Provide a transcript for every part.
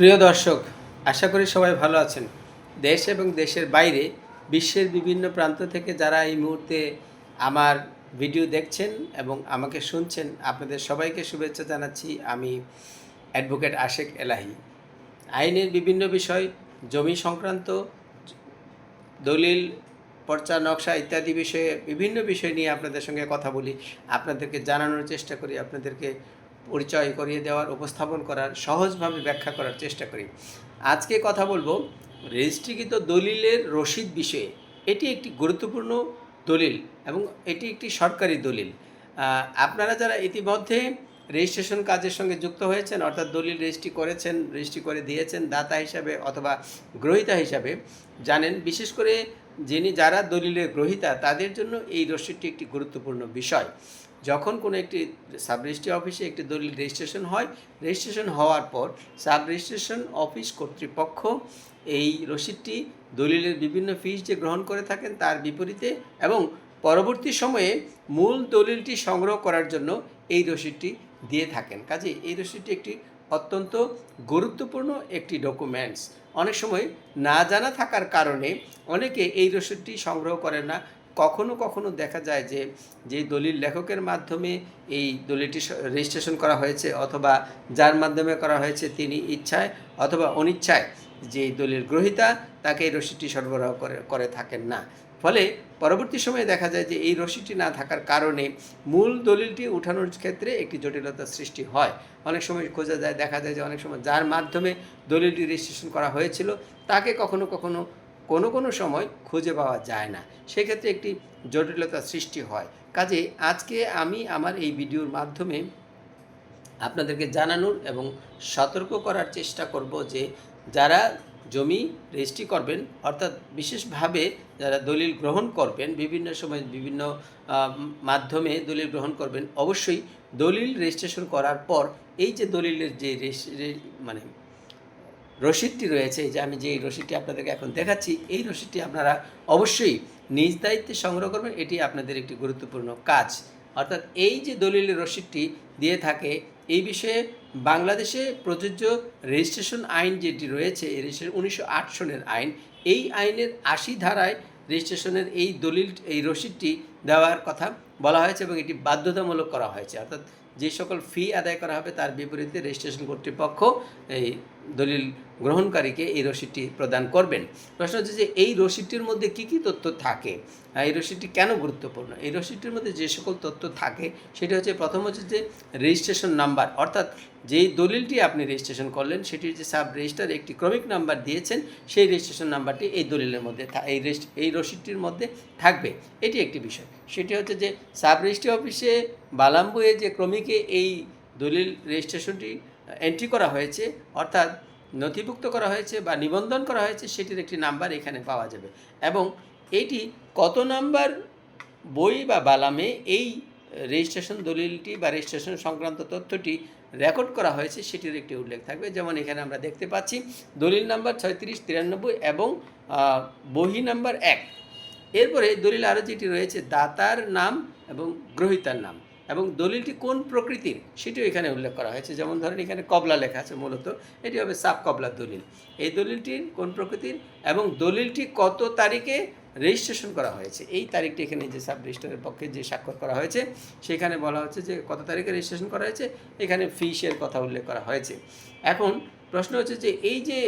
প্রিয় দর্শক, আশা করি সবাই ভালো আছেন। দেশ এবং দেশের বাইরে, বিশ্বের বিভিন্ন প্রান্ত থেকে যারা এই মুহূর্তে আমার ভিডিও দেখছেন এবং আমাকে শুনছেন, আপনাদের সবাইকে শুভেচ্ছা জানাচ্ছি। আমি অ্যাডভোকেট আশেক এলাহি। আইনের বিভিন্ন বিষয়, জমি সংক্রান্ত, দলিল, পর্চা, নকশা ইত্যাদি বিষয়ে বিভিন্ন বিষয় নিয়ে আপনাদের সঙ্গে কথা বলি। আপনাদেরকে জানানোর চেষ্টা করি, আপনাদেরকে পরিচয় করিয়ে দেওয়ার, উপস্থাপন করার, সহজভাবে ব্যাখ্যা করার চেষ্টা করি। আজকে কথা বলব রেজিস্ট্রিকৃত দলিলের রসিদ বিষয়ে। এটি একটি গুরুত্বপূর্ণ দলিল এবং এটি একটি সরকারি দলিল। আপনারা যারা ইতিমধ্যে রেজিস্ট্রেশন কাজের সঙ্গে যুক্ত হয়েছেন, অর্থাৎ দলিল রেজিস্ট্রি করেছেন, রেজিস্ট্রি করে দিয়েছেন, দাতা হিসাবে অথবা গ্রহীতা হিসাবে জানেন, বিশেষ করে যিনি যারা দলিলের গ্রহীতা, তাদের জন্য এই রসিদটি একটি গুরুত্বপূর্ণ বিষয়। যখন কোনো একটি সাব রেজিস্ট্রি অফিসে একটি দলিল রেজিস্ট্রেশন হয়, রেজিস্ট্রেশন হওয়ার পর সাব রেজিস্ট্রেশন অফিস কর্তৃপক্ষ এই রসিদটি দলিলের বিভিন্ন ফিস যে গ্রহণ করে থাকেন তার বিপরীতে এবং পরবর্তী সময়ে মূল দলিলটি সংগ্রহ করার জন্য এই রসিদটি দিয়ে থাকেন। কাজে এই রসিদটি একটি অত্যন্ত গুরুত্বপূর্ণ একটি ডকুমেন্টস অনেক সময় না জানা থাকার কারণে অনেকে এই রসিদটি সংগ্রহ করেন না কখনো কখনো দেখা যায় যে যে দলিল লেখকের মাধ্যমে এই দলিলটি রেজিস্ট্রেশন করা হয়েছে অথবা যার মাধ্যমে করা হয়েছে তিনি ইচ্ছায় অথবা অনিচ্ছায় যে দলিল গ্রহীতা তাকে এই রসিদটি সরবরাহ করে করে থাকেন না। ফলে পরবর্তী সময়ে দেখা যায় যে এই রসিদটি না থাকার কারণে মূল দলিলটি উঠানোর ক্ষেত্রে একটি জটিলতার সৃষ্টি হয়। অনেক সময় খোঁজা যায়, দেখা যায় যে অনেক সময় যার মাধ্যমে দলিলটি রেজিস্ট্রেশন করা হয়েছিল তাকে কখনো কখনো কোনো কোনো সময় খুঁজে পাওয়া যায় না। সেক্ষেত্রে একটি জটিলতার সৃষ্টি হয়। কাজে আজকে আমি আমার এই ভিডিওর মাধ্যমে আপনাদেরকে জানানোর এবং সতর্ক করার চেষ্টা করব যে যারা জমি রেজিস্ট্রি করবেন, অর্থাৎ বিশেষভাবে যারা দলিল গ্রহণ করবেন, বিভিন্ন সময় বিভিন্ন মাধ্যমে দলিল গ্রহণ করবেন, অবশ্যই দলিল রেজিস্ট্রেশন করার পর এই যে দলিলের যে মানে রসিদটি রয়েছে যে আমি যে রসিদটি আপনাদেরকে এখন দেখাচ্ছি, এই রসিদটি আপনারা অবশ্যই নিজ দায়িত্বে সংগ্রহ করবেন। এটি আপনাদের একটি গুরুত্বপূর্ণ কাজ। অর্থাৎ এই যে দলিলের রসিদটি দিয়ে থাকে, এই বিষয়ে বাংলাদেশে প্রযোজ্য রেজিস্ট্রেশন আইন যেটি রয়েছে রেজিস্ট্রেশন উনিশশো আট সনের আইন, এই আইনের আশি ধারায় রেজিস্ট্রেশনের এই দলিল, এই রসিদটি দেওয়ার কথা বলা হয়েছে এবং এটি বাধ্যতামূলক করা হয়েছে। অর্থাৎ যে সকল ফি আদায় করা হবে তার বিপরীতে রেজিস্ট্রেশন কর্তৃপক্ষ এই দলিল গ্রহণকারীকে এই রসিদটি প্রদান করবেন। প্রশ্ন হচ্ছে যে এই রসিদটির মধ্যে কী কী তথ্য থাকে? এই রসিদটি কেন গুরুত্বপূর্ণ? এই রসিদটির মধ্যে যে সকল তথ্য থাকে, সেটি হচ্ছে প্রথম হচ্ছে যে রেজিস্ট্রেশন নাম্বার অর্থাৎ যেই দলিলটি আপনি রেজিস্ট্রেশন করলেন সেটি হচ্ছে সাব রেজিস্টার একটি ক্রমিক নাম্বার দিয়েছেন, সেই রেজিস্ট্রেশন নাম্বারটি এই দলিলের মধ্যে এই এই রসিদটির মধ্যে থাকবে। এটি একটি বিষয়। সেটি হচ্ছে যে সাব রেজিস্ট্রি অফিসে বালাম্বুয়ে যে ক্রমিকে এই দলিল রেজিস্ট্রেশনটি এন্ট্রি করা হয়েছে, অর্থাৎ নথিভুক্ত করা হয়েছে বা নিবন্ধন করা হয়েছে, সেটির একটি নাম্বার এখানে পাওয়া যাবে। এবং এটি কত নাম্বার বই বা বালামে এই রেজিস্ট্রেশন দলিলটি বা রেজিস্ট্রেশন সংক্রান্ত তথ্যটি রেকর্ড করা হয়েছে, সেটির একটি উল্লেখ থাকবে। যেমন এখানে আমরা দেখতে পাচ্ছি, দলিল নাম্বার ছয়ত্রিশ তিরানব্বই এবং বহি নাম্বার এক। এরপরে দলিল আরও যেটি রয়েছে, দাতার নাম এবং গ্রহীতার নাম। এবং দলিলটি কোন প্রকৃতির সেটিও এখানে উল্লেখ করা হয়েছে। যেমন ধরেন এখানে কবলা লেখা আছে মূলত, এটি হবে সাব কবলার দলিল। এই দলিলটির কোন প্রকৃতির এবং দলিলটি কত তারিখে রেজিস্ট্রেশন করা হয়েছে? এই তারিখটি এখানে যে সাব রেজিস্ট্রারের পক্ষে যে স্বাক্ষর করা হয়েছে, সেখানে বলা হচ্ছে যে কত তারিখে রেজিস্ট্রেশন করা হয়েছে, এখানে ফিসের কথা উল্লেখ করা হয়েছে। এখন প্রশ্ন হচ্ছে যে এই যে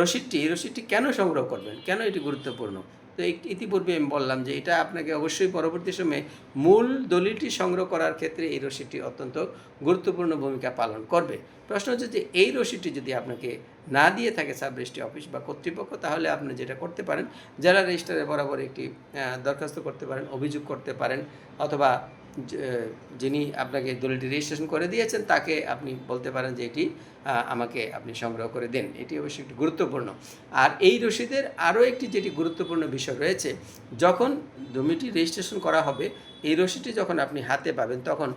রসিদটি, এই রসিদটি কেন সংগ্রহ করবেন? কেন এটি গুরুত্বপূর্ণ? তো ইতিপূর্বে আমি বললাম যে এটা আপনাকে অবশ্যই পরবর্তী সময়ে মূল দলিলটি সংগ্রহ করার ক্ষেত্রে এই রশিটি অত্যন্ত গুরুত্বপূর্ণ ভূমিকা পালন করবে। প্রশ্ন হচ্ছে যে এই রশিটি যদি আপনাকে না দিয়ে থাকে সাব রেজিস্ট্রি অফিস বা কর্তৃপক্ষ, তাহলে আপনি যেটা করতে পারেন জেলা রেজিস্ট্রারে বরাবর একটি দরখাস্ত করতে পারেন, অভিযোগ করতে পারেন, অথবা যিনি আপনাকে দলিলটি রেজিস্ট্রেশন করে দিয়েছেন, তাকে আপনি বলতে পারেন যে এটি আমাকে আপনি সংগ্রহ করে দেন। এটি অবশ্যই একটি গুরুত্বপূর্ণ। আর এই রসিদের আরও একটি যেটি গুরুত্বপূর্ণ বিষয় রয়েছে, যখন জমিটি রেজিস্ট্রেশন করা হবে এই রসিদটি যখন আপনি হাতে পাবেন, তখন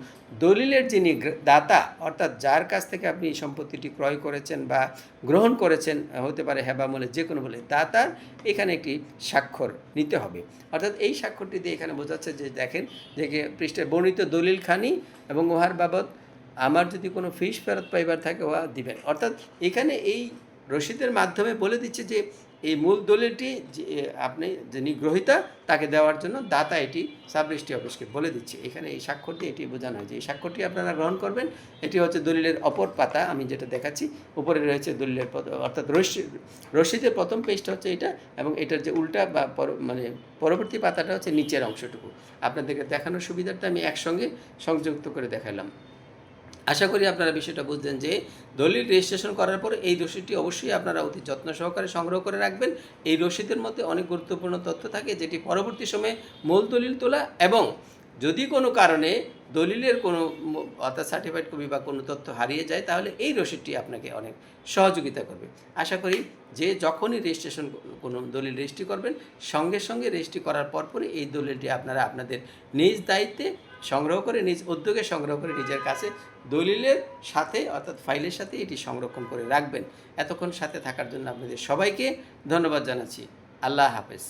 দলিলের যিনি দাতা, অর্থাৎ যার কাছ থেকে আপনি এই সম্পত্তিটি ক্রয় করেছেন বা গ্রহণ করেছেন হতে পারে হেবা বলে যে কোনো বলে, দাতার এখানে একটি স্বাক্ষর নিতে হবে। অর্থাৎ এই স্বাক্ষরটি দিয়ে এখানে বোঝাচ্ছে যে, দেখেন যে কি পৃষ্ঠে বর্ণিত দলিলখানি এবং উহার বাবদ আমার যদি কোনো ফিস ফেরত পাইবার থাকে ওয়া দিবেন। অর্থাৎ এখানে এই রসিদের মাধ্যমে বলে দিচ্ছে যে, এই মূল দলিলটি যে আপনি যিনি গ্রহিতা, তাকে দেওয়ার জন্য দাতা এটি সাব রেজিস্ট্রি অফিসকে বলে দিচ্ছে। এখানে এই স্বাক্ষরটি, এটি বোঝানো হয় যে এই স্বাক্ষরটি আপনারা গ্রহণ করবেন। এটি হচ্ছে দলিলের অপর পাতা, আমি যেটা দেখাচ্ছি। উপরে রয়েছে দলিলের অর্থাৎ রসি রসিদের প্রথম পেজটা হচ্ছে এটা এবং এটার যে উল্টা বা মানে পরবর্তী পাতাটা হচ্ছে নিচের অংশটুকু। আপনাদেরকে দেখানোর সুবিধাটা আমি একসঙ্গে সংযুক্ত করে দেখালাম। আশা করি আপনারা বিষয়টা বুঝলেন যে দলিল রেজিস্ট্রেশন করার পর এই রসিদটি অবশ্যই আপনারা অতি যত্ন সহকারে সংগ্রহ করে রাখবেন। এই রসিদের মধ্যে অনেক গুরুত্বপূর্ণ তথ্য থাকে যেটি পরবর্তী সময়ে মূল দলিল তোলা এবং যদি কোনো কারণে দলিলের কোনো অর্থাৎ সার্টিফাইড কপি বা কোনো তথ্য হারিয়ে যায়, তাহলে এই রসিদটি আপনাকে অনেক সহযোগিতা করবে। আশা করি যে যখনই রেজিস্ট্রেশন কোনো দলিল রেজিস্ট্রি করবেন, সঙ্গে সঙ্গে রেজিস্ট্রি করার পরপরই এই দলিলটি আপনারা আপনাদের নিজ দায়িত্বে সংগ্রহ করে, নিজ উদ্যোগে সংগ্রহ করে নিজের কাছে দলিলের সাথে অর্থাৎ ফাইলের সাথে এটি সংরক্ষণ করে রাখবেন। এতক্ষণ সাথে থাকার জন্য আপনাদের সবাইকে ধন্যবাদ জানাচ্ছি। আল্লাহ হাফেজ।